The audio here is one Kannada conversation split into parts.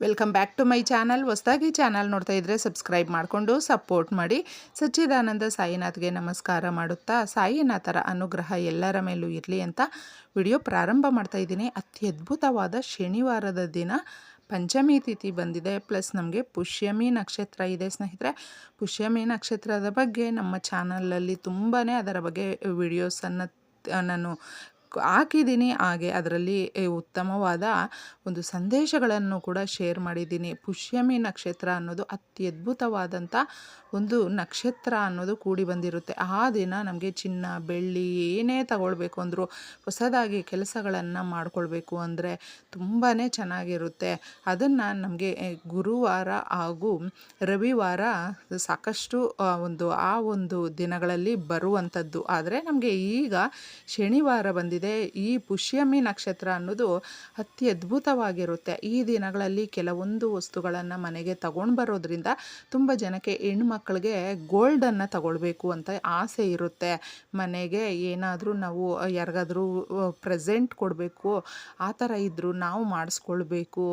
Welcome back to my channel ಹೊಸದಾಗಿ ಚಾನಲ್ ನೋಡ್ತಾ ಇದ್ದರೆ ಸಬ್ಸ್ಕ್ರೈಬ್ ಮಾಡಿಕೊಂಡು ಸಪೋರ್ಟ್ ಮಾಡಿ. ಸಚ್ಚಿದಾನಂದ ಸಾಯಿನಾಥ್ಗೆ ನಮಸ್ಕಾರ ಮಾಡುತ್ತಾ, ಸಾಯಿನಾಥರ ಅನುಗ್ರಹ ಎಲ್ಲರ ಮೇಲೂ ಇರಲಿ ಅಂತ ವಿಡಿಯೋ ಪ್ರಾರಂಭ ಮಾಡ್ತಾ ಇದ್ದೀನಿ. ಅತ್ಯದ್ಭುತವಾದ ಶನಿವಾರದ ದಿನ. ಪಂಚಮಿ ತಿಥಿ ಬಂದಿದೆ ಪ್ಲಸ್ ನಮಗೆ ಪುಷ್ಯಮಿ ನಕ್ಷತ್ರ ಇದೆ ಸ್ನೇಹಿತರೆ. ಪುಷ್ಯಮಿ ನಕ್ಷತ್ರದ ಬಗ್ಗೆ ನಮ್ಮ ಚಾನಲಲ್ಲಿ ತುಂಬಾ ಅದರ ಬಗ್ಗೆ ವಿಡಿಯೋಸನ್ನು ನಾನು ಹಾಕಿದ್ದೀನಿ, ಹಾಗೆ ಅದರಲ್ಲಿ ಉತ್ತಮವಾದ ಒಂದು ಸಂದೇಶಗಳನ್ನು ಕೂಡ ಶೇರ್ ಮಾಡಿದ್ದೀನಿ. ಪುಷ್ಯಮಿ ನಕ್ಷತ್ರ ಅನ್ನೋದು ಅತ್ಯದ್ಭುತವಾದಂಥ ಒಂದು ನಕ್ಷತ್ರ ಅನ್ನೋದು ಕೂಡಿ ಬಂದಿರುತ್ತೆ. ಆ ದಿನ ನಮಗೆ ಚಿನ್ನ, ಬೆಳ್ಳಿ ಏನೇ ತಗೊಳ್ಬೇಕು ಅಂದರೂ ಹೊಸದಾಗಿ ಕೆಲಸಗಳನ್ನು ಮಾಡಿಕೊಳ್ಬೇಕು ಅಂದರೆ ತುಂಬಾ ಚೆನ್ನಾಗಿರುತ್ತೆ. ಅದನ್ನು ನಮಗೆ ಗುರುವಾರ ಹಾಗೂ ರವಿವಾರ ಸಾಕಷ್ಟು ಒಂದು, ಆ ಒಂದು ದಿನಗಳಲ್ಲಿ ಬರುವಂಥದ್ದು. ಆದರೆ ನಮಗೆ ಈಗ ಶನಿವಾರ ಬಂದಿದೆ. ಈ ಪುಷ್ಯಮಿ ನಕ್ಷತ್ರ ಅನ್ನೋದು ಅತಿ ಅದ್ಭುತವಾಗಿರುತ್ತೆ. ಈ ದಿನಗಳಲ್ಲಿ ಕೆಲವೊಂದು ವಸ್ತುಗಳನ್ನು ಮನೆಗೆ ತಗೊಂಡು ಬರೋದ್ರಿಂದ ತುಂಬ ಜನಕ್ಕೆ ಹೆಣ್ಮಕ್ಳಿಗೆ ಗೋಲ್ಡನ್ನು ತಗೊಳ್ಬೇಕು ಅಂತ ಆಸೆ ಇರುತ್ತೆ. ಮನೆಗೆ ಏನಾದರೂ ನಾವು, ಯಾರಿಗಾದರೂ ಪ್ರೆಸೆಂಟ್ ಕೊಡಬೇಕು, ಆ ಥರ ಇದ್ದರೂ ನಾವು ಮಾಡಿಸ್ಕೊಳ್ಬೇಕು,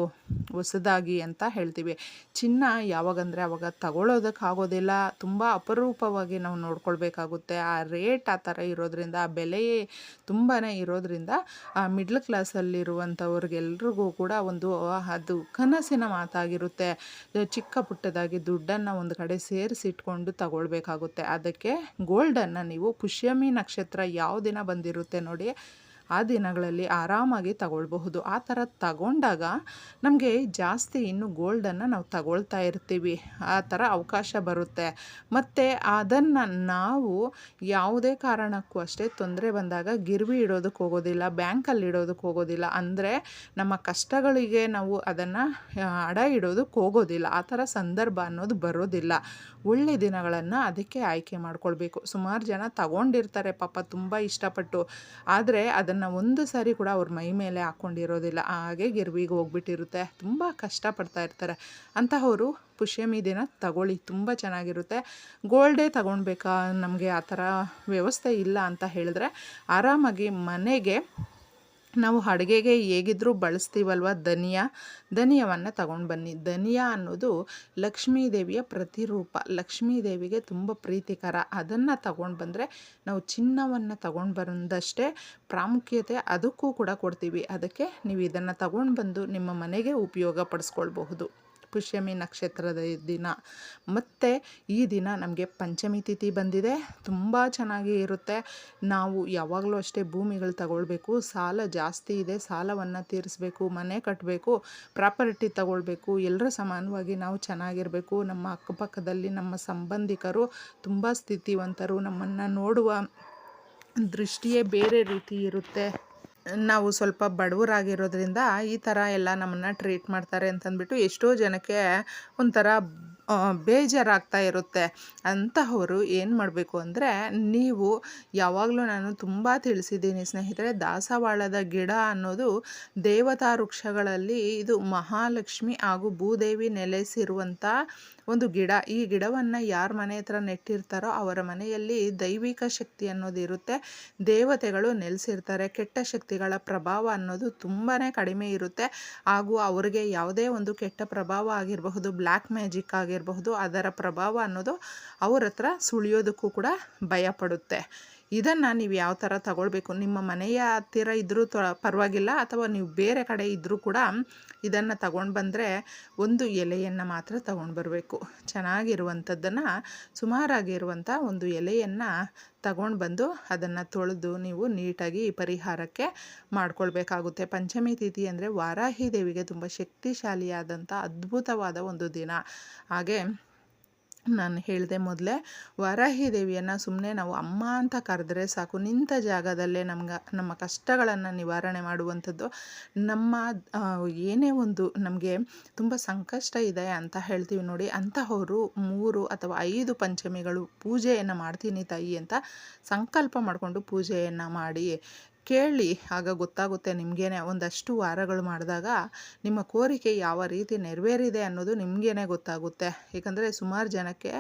ಹೊಸದಾಗಿ ಅಂತ ಹೇಳ್ತೀವಿ. ಚಿನ್ನ ಯಾವಾಗಂದರೆ ಅವಾಗ ತಗೊಳ್ಳೋದಕ್ಕಾಗೋದಿಲ್ಲ ತುಂಬ ಅಪರೂಪವಾಗಿ ನಾವು ನೋಡ್ಕೊಳ್ಬೇಕಾಗುತ್ತೆ. ಆ ರೇಟ್ ಆ ಥರ ಇರೋದ್ರಿಂದ ಆ ಬೆಲೆಯೇ ತುಂಬಾ ಇರೋದ್ರಿಂದ ಆ ಮಿಡ್ಲ್ ಕ್ಲಾಸಲ್ಲಿರುವಂಥವ್ರಿಗೆಲ್ರಿಗೂ ಕೂಡ ಒಂದು ಅದು ಕನಸಿನ ಮಾತಾಗಿರುತ್ತೆ. ಚಿಕ್ಕ ಪುಟ್ಟದಾಗಿ ದುಡ್ಡನ್ನು ಒಂದು ಕಡೆ ಸೇರಿಸಿಟ್ಕೊಂಡು ತಗೊಳ್ಬೇಕಾಗುತ್ತೆ. ಅದಕ್ಕೆ ಗೋಲ್ಡನ್ನು ನೀವು ಪುಷ್ಯಮಿ ನಕ್ಷತ್ರ ಯಾವ ದಿನ ಬಂದಿರುತ್ತೆ ನೋಡಿ. ಆ ದಿನಗಳಲ್ಲಿ ಆರಾಮಾಗಿ ತಗೊಳ್ಬಹುದು. ಆ ಥರ ತಗೊಂಡಾಗ ನಮಗೆ ಜಾಸ್ತಿ ಇನ್ನು ಗೋಲ್ಡನ್ನು ನಾವು ತಗೊಳ್ತಾ ಇರ್ತೀವಿ. ಆ ಥರ ಅವಕಾಶ ಬರುತ್ತೆ. ಮತ್ತು ಅದನ್ನು ನಾವು ಯಾವುದೇ ಕಾರಣಕ್ಕೂ ಅಷ್ಟೇ ತೊಂದರೆ ಬಂದಾಗ ಗಿರ್ವಿ ಇಡೋದಕ್ಕೆ ಹೋಗೋದಿಲ್ಲ ಬ್ಯಾಂಕಲ್ಲಿ ಇಡೋದಕ್ಕೆ ಹೋಗೋದಿಲ್ಲ. ಅಂದರೆ ನಮ್ಮ ಕಷ್ಟಗಳಿಗೆ ನಾವು ಅದನ್ನು ಅಡ ಇಡೋದಕ್ಕೆ ಹೋಗೋದಿಲ್ಲ. ಆ ಥರ ಸಂದರ್ಭ ಅನ್ನೋದು ಬರೋದಿಲ್ಲ. ಒಳ್ಳೆ ದಿನಗಳನ್ನು ಅದಕ್ಕೆ ಆಯ್ಕೆ ಮಾಡ್ಕೊಳ್ಬೇಕು. ಸುಮಾರು ಜನ ತಗೊಂಡಿರ್ತಾರೆ. ಪಾಪ ತುಂಬ ಇಷ್ಟಪಟ್ಟು. ಆದರೆ ಅದನ್ನು ಒಂದು ಸಾರಿ ಕೂಡ ಅವ್ರ ಮೈ ಮೇಲೆ ಹಾಕ್ಕೊಂಡಿರೋದಿಲ್ಲ ಹಾಗೆ ಗಿರ್ವಿಗೆ ಹೋಗ್ಬಿಟ್ಟಿರುತ್ತೆ. ತುಂಬ ಕಷ್ಟಪಡ್ತಾ ಇರ್ತಾರೆ. ಅಂತಹವರು ಪುಷ್ಯಮಿ ದಿನ ತಗೊಳ್ಳಿ. ತುಂಬ ಚೆನ್ನಾಗಿರುತ್ತೆ. ಗೋಲ್ಡೇ ತಗೊಳ್ಬೇಕಾ ನಮಗೆ ಆ ಥರ ವ್ಯವಸ್ಥೆ ಇಲ್ಲ ಅಂತ ಹೇಳಿದ್ರೆ ಆರಾಮಾಗಿ ಮನೆಗೆ ನಾವು ಅಡುಗೆಗೆ ಹೇಗಿದ್ದರೂ ಬಳಸ್ತೀವಲ್ವ? ಧನಿಯಾ. ಧನಿಯವನ್ನು ತಗೊಂಡು ಬನ್ನಿ. ಧನಿಯಾ ಅನ್ನೋದು ಲಕ್ಷ್ಮೀ ದೇವಿಯ ಪ್ರತಿರೂಪ. ಲಕ್ಷ್ಮೀ ದೇವಿಗೆ ತುಂಬ ಪ್ರೀತಿಕರ. ಅದನ್ನು ತಗೊಂಡು ಬಂದರೆ ನಾವು ಚಿನ್ನವನ್ನು ತಗೊಂಡು ಬಂದಷ್ಟೇ ಪ್ರಾಮುಖ್ಯತೆ ಅದಕ್ಕೂ ಕೂಡ ಕೊಡ್ತೀವಿ. ಅದಕ್ಕೆ ನೀವು ಇದನ್ನು ತಗೊಂಡು ಬಂದು ನಿಮ್ಮ ಮನೆಗೆ ಉಪಯೋಗ ಪಡಿಸ್ಕೊಳ್ಬಹುದು. ಪುಷ್ಯಮಿ ನಕ್ಷತ್ರದ ದಿನ. ಮತ್ತು ಈ ದಿನ ನಮಗೆ ಪಂಚಮಿ ತಿಥಿ ಬಂದಿದೆ. ತುಂಬ ಚೆನ್ನಾಗಿ ಇರುತ್ತೆ. ನಾವು ಯಾವಾಗಲೂ ಅಷ್ಟೇ ಭೂಮಿಗಳು ತಗೊಳ್ಬೇಕು. ಸಾಲ ಜಾಸ್ತಿ ಇದೆ. ಸಾಲವನ್ನು ತೀರಿಸಬೇಕು. ಮನೆ ಕಟ್ಟಬೇಕು ಪ್ರಾಪರ್ಟಿ ತಗೊಳ್ಬೇಕು. ಎಲ್ಲರೂ ಸಮಾನವಾಗಿ ನಾವು ಚೆನ್ನಾಗಿರಬೇಕು. ನಮ್ಮ ಅಕ್ಕಪಕ್ಕದಲ್ಲಿ ನಮ್ಮ ಸಂಬಂಧಿಕರು ತುಂಬ ಸ್ಥಿತಿವಂತರು. ನಮ್ಮನ್ನು ನೋಡುವ ದೃಷ್ಟಿಯೇ ಬೇರೆ ರೀತಿ ಇರುತ್ತೆ. ನಾವು ಸ್ವಲ್ಪ ಬಡವರಾಗಿರೋದ್ರಿಂದ ಈ ಥರ ಎಲ್ಲ ನಮ್ಮನ್ನು ಟ್ರೀಟ್ ಮಾಡ್ತಾರೆ ಅಂತಂದ್ಬಿಟ್ಟು ಎಷ್ಟೋ ಜನಕ್ಕೆ ಒಂಥರ ಬೇಜಾರಾಗ್ತಾ ಇರುತ್ತೆ. ಅಂತಹವರು ಏನು ಮಾಡಬೇಕು ಅಂದರೆ, ನೀವು ಯಾವಾಗಲೂ ನಾನು ತುಂಬ ತಿಳಿಸಿದ್ದೀನಿ ಸ್ನೇಹಿತರೆ, ದಾಸವಾಳದ ಗಿಡ ಅನ್ನೋದು ದೇವತಾ ವೃಕ್ಷಗಳಲ್ಲಿ ಇದು ಮಹಾಲಕ್ಷ್ಮಿ ಹಾಗೂ ಭೂದೇವಿ ನೆಲೆಸಿರುವಂಥ ಒಂದು ಗಿಡ, ಈ ಗಿಡವನ್ನು ಯಾರ ಮನೆ ಹತ್ರ ನೆಟ್ಟಿರ್ತಾರೋ ಅವರ ಮನೆಯಲ್ಲಿ ದೈವಿಕ ಶಕ್ತಿ ಅನ್ನೋದು ಇರುತ್ತೆ. ದೇವತೆಗಳು ನೆಲೆಸಿರ್ತಾರೆ. ಕೆಟ್ಟ ಶಕ್ತಿಗಳ ಪ್ರಭಾವ ಅನ್ನೋದು ತುಂಬಾ ಕಡಿಮೆ ಇರುತ್ತೆ. ಹಾಗೂ ಅವರಿಗೆ ಯಾವುದೇ ಒಂದು ಕೆಟ್ಟ ಪ್ರಭಾವ ಆಗಿರಬಹುದು ಬ್ಲ್ಯಾಕ್ ಮ್ಯಾಜಿಕ್ ಆಗಿರಬಹುದು, ಅದರ ಪ್ರಭಾವ ಅನ್ನೋದು ಅವ್ರ ಹತ್ರ ಸುಳಿಯೋದಕ್ಕೂ ಕೂಡ ಭಯಪಡುತ್ತೆ. ಇದನ್ನು ನೀವು ಯಾವ ಥರ ತಗೊಳ್ಬೇಕು? ನಿಮ್ಮ ಮನೆಯ ಹತ್ತಿರ ಇದ್ದರೂ ಪರವಾಗಿಲ್ಲ, ಅಥವಾ ನೀವು ಬೇರೆ ಕಡೆ ಇದ್ದರೂ ಕೂಡ ಇದನ್ನು ತಗೊಂಡು ಬಂದರೆ ಒಂದು ಎಲೆಯನ್ನು ಮಾತ್ರ ತಗೊಂಡು ಬರಬೇಕು. ಚೆನ್ನಾಗಿರುವಂಥದ್ದನ್ನು, ಸುಮಾರಾಗಿರುವಂಥ ಒಂದು ಎಲೆಯನ್ನು ತಗೊಂಡು ಬಂದು ಅದನ್ನು ತೊಳೆದು ನೀವು ನೀಟಾಗಿ ಪರಿಹಾರಕ್ಕೆ ಮಾಡ್ಕೊಳ್ಬೇಕಾಗುತ್ತೆ. ಪಂಚಮಿ ತಿಥಿ ಅಂದರೆ ವಾರಾಹಿ ದೇವಿಗೆ ತುಂಬ ಶಕ್ತಿಶಾಲಿಯಾದಂಥ ಅದ್ಭುತವಾದ ಒಂದು ದಿನ. ಹಾಗೆ ನಾನು ಹೇಳಿದೆ ಮೊದಲೇ, ವರಾಹಿ ದೇವಿಯನ್ನು ಸುಮ್ಮನೆ ನಾವು ಅಮ್ಮ ಅಂತ ಕರೆದ್ರೆ ಸಾಕು. ನಿಂತ ಜಾಗದಲ್ಲೇ ನಮ್ಗೆ, ನಮ್ಮ ಕಷ್ಟಗಳನ್ನು ನಿವಾರಣೆ ಮಾಡುವಂಥದ್ದು ನಮ್ಮ ಏನೇ ಒಂದು ನಮಗೆ ತುಂಬ ಸಂಕಷ್ಟ ಇದೆ ಅಂತ ಹೇಳ್ತೀವಿ ನೋಡಿ, ಅಂತಹವರು ಮೂರು ಅಥವಾ ಐದು ಪಂಚಮಿಗಳು ಪೂಜೆಯನ್ನು ಮಾಡ್ತೀನಿ ತಾಯಿ ಅಂತ ಸಂಕಲ್ಪ ಮಾಡಿಕೊಂಡು ಪೂಜೆಯನ್ನು ಮಾಡಿ ಕೇಳಿ ಆಗ ಗೊತ್ತಾಗುತ್ತೆ ನಿಮಗೇನೆ ಒಂದಷ್ಟು ವಾರಗಳು ಮಾಡಿದಾಗ ನಿಮ್ಮ ಕೋರಿಕೆ ಯಾವ ರೀತಿ ನೆರವೇರಿದೆ ಅನ್ನೋದು ನಿಮಗೇನೆ ಗೊತ್ತಾಗುತ್ತೆ. ಏಕೆಂದರೆ ಸುಮಾರು ಜನಕ್ಕೆ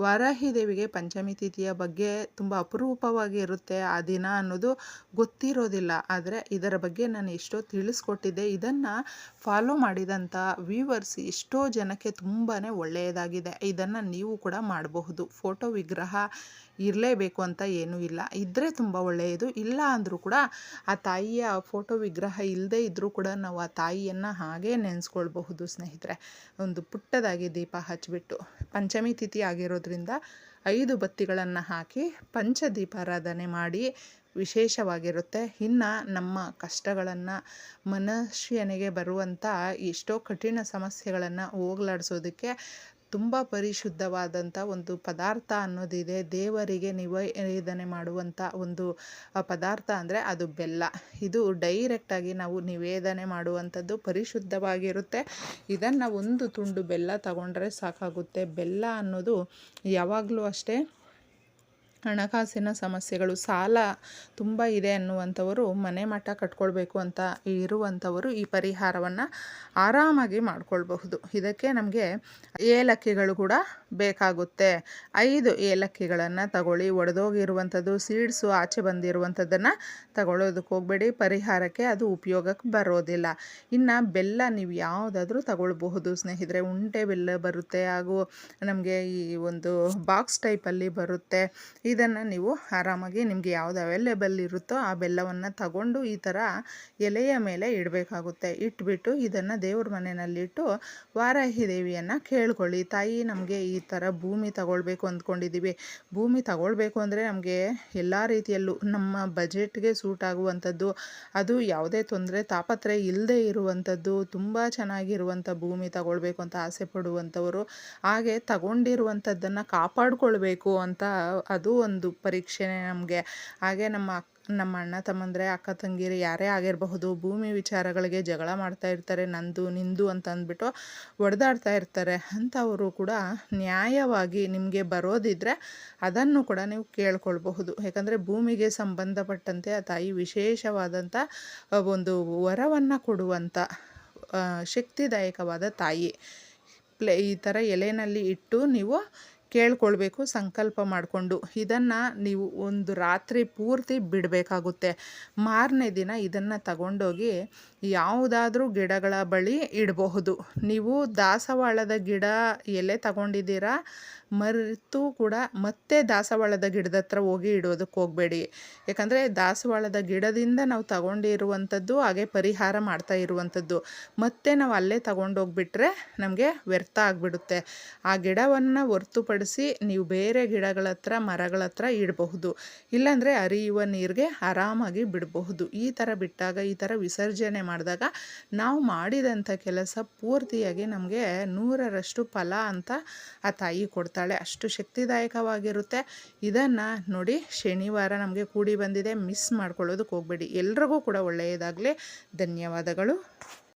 ವಾರಾಹಿ ದೇವಿಗೆ ಪಂಚಮಿ ತಿಥಿಯ ಬಗ್ಗೆ ತುಂಬ ಅಪರೂಪವಾಗಿ ಇರುತ್ತೆ. ಆ ದಿನ ಅನ್ನೋದು ಗೊತ್ತಿರೋದಿಲ್ಲ. ಆದರೆ ಇದರ ಬಗ್ಗೆ ನಾನು ಎಷ್ಟೋ ತಿಳಿಸ್ಕೊಟ್ಟಿದ್ದೆ. ಇದನ್ನು ಫಾಲೋ ಮಾಡಿದಂಥ ವ್ಯೂವರ್ಸ್ ಎಷ್ಟೋ ಜನಕ್ಕೆ ತುಂಬಾ ಒಳ್ಳೆಯದಾಗಿದೆ. ಇದನ್ನು ನೀವು ಕೂಡ ಮಾಡಬಹುದು. ಫೋಟೋ ವಿಗ್ರಹ ಇರಲೇಬೇಕು ಅಂತ ಏನೂ ಇಲ್ಲ. ಇದ್ದರೆ ತುಂಬ ಒಳ್ಳೆಯದು. ಇಲ್ಲ ಅಂದರೂ ಕೂಡ ಆ ತಾಯಿಯ ಫೋಟೋ ವಿಗ್ರಹ ಇಲ್ಲದೇ ಇದ್ದರೂ ಕೂಡ ನಾವು ಆ ತಾಯಿಯನ್ನು ಹಾಗೇ ನೆನೆಸ್ಕೊಳ್ಬಹುದು ಸ್ನೇಹಿತರೆ. ಒಂದು ಪುಟ್ಟದಾಗಿ ದೀಪ ಹಚ್ಚಿಬಿಟ್ಟು ಪಂಚಮಿ ತಿಥಿ ಆಗಿರೋದ್ರಿಂದ ಐದು ಬತ್ತಿಗಳನ್ನು ಹಾಕಿ ಪಂಚ ದೀಪಾರಾಧನೆ ಮಾಡಿ ವಿಶೇಷವಾಗಿರುತ್ತೆ. ಇನ್ನು ನಮ್ಮ ಕಷ್ಟಗಳನ್ನು ಮನುಷ್ಯನಿಗೆ ಬರುವಂಥ ಎಷ್ಟೋ ಕಠಿಣ ಸಮಸ್ಯೆಗಳನ್ನು ಹೋಗಲಾಡಿಸೋದಕ್ಕೆ ತುಂಬ ಪರಿಶುದ್ಧವಾದಂಥ ಒಂದು ಪದಾರ್ಥ ಅನ್ನೋದಿದೆ. ದೇವರಿಗೆ ನಿವೇದನೆ ಮಾಡುವಂಥ ಒಂದು ಪದಾರ್ಥ ಅಂದರೆ ಅದು ಬೆಲ್ಲ. ಇದು ಡೈರೆಕ್ಟಾಗಿ ನಾವು ನಿವೇದನೆ ಮಾಡುವಂಥದ್ದು ಪರಿಶುದ್ಧವಾಗಿರುತ್ತೆ. ಇದನ್ನು ಒಂದು ತುಂಡು ಬೆಲ್ಲ ತಗೊಂಡ್ರೆ ಸಾಕಾಗುತ್ತೆ. ಬೆಲ್ಲ ಅನ್ನೋದು ಯಾವಾಗಲೂ ಅಷ್ಟೇ ಹಣಕಾಸಿನ ಸಮಸ್ಯೆಗಳು, ಸಾಲ ತುಂಬ ಇದೆ ಅನ್ನುವಂಥವರು ಮನೆ ಮಠ ಕಟ್ಕೊಳ್ಬೇಕು ಅಂತ ಇರುವಂಥವರು ಈ ಪರಿಹಾರವನ್ನು ಆರಾಮಾಗಿ ಮಾಡಿಕೊಳ್ಬಹುದು. ಇದಕ್ಕೆ ನಮಗೆ ಏಲಕ್ಕಿಗಳು ಕೂಡ ಬೇಕಾಗುತ್ತೆ. ಐದು ಏಲಕ್ಕಿಗಳನ್ನು ತಗೊಳ್ಳಿ. ಒಡೆದೋಗಿರುವಂಥದ್ದು ಸೀಡ್ಸು ಆಚೆ ಬಂದಿರುವಂಥದ್ದನ್ನು ತಗೊಳ್ಳೋದಕ್ಕೆ ಹೋಗಬೇಡಿ. ಪರಿಹಾರಕ್ಕೆ ಅದು ಉಪಯೋಗಕ್ಕೆ ಬರೋದಿಲ್ಲ. ಇನ್ನು ಬೆಲ್ಲ ನೀವು ಯಾವುದಾದ್ರೂ ತಗೊಳ್ಬಹುದು ಸ್ನೇಹಿತರೆ. ಉಂಟೆ ಬೆಲ್ಲ ಬರುತ್ತೆ ಹಾಗೂ ನಮಗೆ ಈ ಒಂದು ಬಾಕ್ಸ್ ಟೈಪಲ್ಲಿ ಬರುತ್ತೆ. ಇದನ್ನು ನೀವು ಆರಾಮಾಗಿ ನಿಮಗೆ ಯಾವ್ದು ಅವೈಲೇಬಲ್ ಇರುತ್ತೋ ಆ ಬೆಲ್ಲವನ್ನು ತಗೊಂಡು ಈ ಥರ ಎಲೆಯ ಮೇಲೆ ಇಡಬೇಕಾಗುತ್ತೆ. ಇಟ್ಬಿಟ್ಟು ಇದನ್ನು ದೇವ್ರ ಮನೆಯಲ್ಲಿಟ್ಟು ವಾರಾಹಿ ದೇವಿಯನ್ನು ಕೇಳ್ಕೊಳ್ಳಿ. ತಾಯಿ ನಮಗೆ ಈ ಥರ ಭೂಮಿ ತಗೊಳ್ಬೇಕು ಅಂದ್ಕೊಂಡಿದ್ದೀವಿ ಭೂಮಿ ತಗೊಳ್ಬೇಕು ಅಂದರೆ ನಮಗೆ ಎಲ್ಲ ರೀತಿಯಲ್ಲೂ ನಮ್ಮ ಬಜೆಟ್ಗೆ ಸೂಟ್ ಆಗುವಂಥದ್ದು, ಅದು ಯಾವುದೇ ತೊಂದರೆ ತಾಪತ್ರೆ ಇಲ್ಲದೆ ಇರುವಂಥದ್ದು, ತುಂಬ ಚೆನ್ನಾಗಿರುವಂಥ ಭೂಮಿ ತಗೊಳ್ಬೇಕು ಅಂತ ಆಸೆ ಪಡುವಂಥವರು. ಹಾಗೆ ತಗೊಂಡಿರುವಂಥದ್ದನ್ನು ಕಾಪಾಡಿಕೊಳ್ಬೇಕು ಅಂತ ಅದು ಒಂದು ಪರೀಕ್ಷೆನೇ ನಮಗೆ. ಹಾಗೆ ನಮ್ಮ ನಮ್ಮ ಅಣ್ಣ ತಮ್ಮಂದರೆ ಅಕ್ಕ ತಂಗಿರು ಯಾರೇ ಆಗಿರಬಹುದು, ಭೂಮಿ ವಿಚಾರಗಳಿಗೆ ಜಗಳ ಮಾಡ್ತಾ ಇರ್ತಾರೆ, ನಂದು, ನಿಂದು ಅಂತ ಅಂದ್ಬಿಟ್ಟು ಒಡೆದಾಡ್ತಾ ಇರ್ತಾರೆ. ಅಂಥವರು ಕೂಡ ನ್ಯಾಯವಾಗಿ ನಿಮಗೆ ಬರೋದಿದ್ದರೆ ಅದನ್ನು ಕೂಡ ನೀವು ಕೇಳ್ಕೊಳ್ಬಹುದು. ಯಾಕಂದರೆ ಭೂಮಿಗೆ ಸಂಬಂಧಪಟ್ಟಂತೆ ಆ ತಾಯಿ ವಿಶೇಷವಾದಂಥ ಒಂದು ವರವನ್ನು ಕೊಡುವಂಥ ಶಕ್ತಿದಾಯಕವಾದ ತಾಯಿ. ಪ್ಲೇ, ಈ ಥರ ಎಲೆಯಲ್ಲಿ ಇಟ್ಟು ನೀವು ಕೇಳ್ಕೊಳ್ಬೇಕು, ಸಂಕಲ್ಪ ಮಾಡಿಕೊಂಡು. ಇದನ್ನು ನೀವು ಒಂದು ರಾತ್ರಿ ಪೂರ್ತಿ ಬಿಡಬೇಕಾಗುತ್ತೆ. ಮಾರನೇ ದಿನ ಇದನ್ನು ತಗೊಂಡೋಗಿ ಯಾವುದಾದ್ರೂ ಗಿಡಗಳ ಬಳಿ ಇಡಬಹುದು. ನೀವು ದಾಸವಾಳದ ಗಿಡ ಎಲೆ ತಗೊಂಡಿದ್ದೀರಾ? ಮರೆತು ಕೂಡ ಮತ್ತೆ ದಾಸವಾಳದ ಗಿಡದ ಹತ್ರ ಹೋಗಿ ಇಡೋದಕ್ಕೆ ಹೋಗಬೇಡಿ. ಯಾಕಂದರೆ ದಾಸವಾಳದ ಗಿಡದಿಂದ ನಾವು ತಗೊಂಡಿರುವಂಥದ್ದು ಹಾಗೆ ಪರಿಹಾರ ಮಾಡ್ತಾ ಇರುವಂಥದ್ದು. ಮತ್ತೆ ನಾವು ಅಲ್ಲೇ ತಗೊಂಡೋಗ್ಬಿಟ್ರೆ ನಮಗೆ ವ್ಯರ್ಥ ಆಗಿಬಿಡುತ್ತೆ. ಆ ಗಿಡವನ್ನು ಹೊರ್ತುಪಡಿಸಿ ನೀವು ಬೇರೆ ಗಿಡಗಳ ಹತ್ರ, ಮರಗಳ ಹತ್ರ ಇಡಬಹುದು. ಇಲ್ಲಾಂದರೆ ಅರಿಯುವ ನೀರಿಗೆ ಆರಾಮಾಗಿ ಬಿಡಬಹುದು. ಈ ಥರ ಬಿಟ್ಟಾಗ, ಈ ಥರ ವಿಸರ್ಜನೆ ಮಾಡಿದಾಗ ನಾವು ಮಾಡಿದಂಥ ಕೆಲಸ ಪೂರ್ತಿಯಾಗಿ ನಮಗೆ ನೂರರಷ್ಟು ಫಲ ಅಂತ ಆ ತಾಯಿ ಕೊಡ್ತಾಳೆ ಅಷ್ಟು ಶಕ್ತಿದಾಯಕವಾಗಿರುತ್ತೆ. ಇದನ್ನು ನೋಡಿ ಶನಿವಾರ ನಮಗೆ ಕೂಡಿ ಬಂದಿದೆ. ಮಿಸ್ ಮಾಡ್ಕೊಳ್ಳೋದಕ್ಕೆ ಹೋಗಬೇಡಿ. ಎಲ್ರಿಗೂ ಕೂಡ ಒಳ್ಳೆಯದಾಗಲಿ. ಧನ್ಯವಾದಗಳು.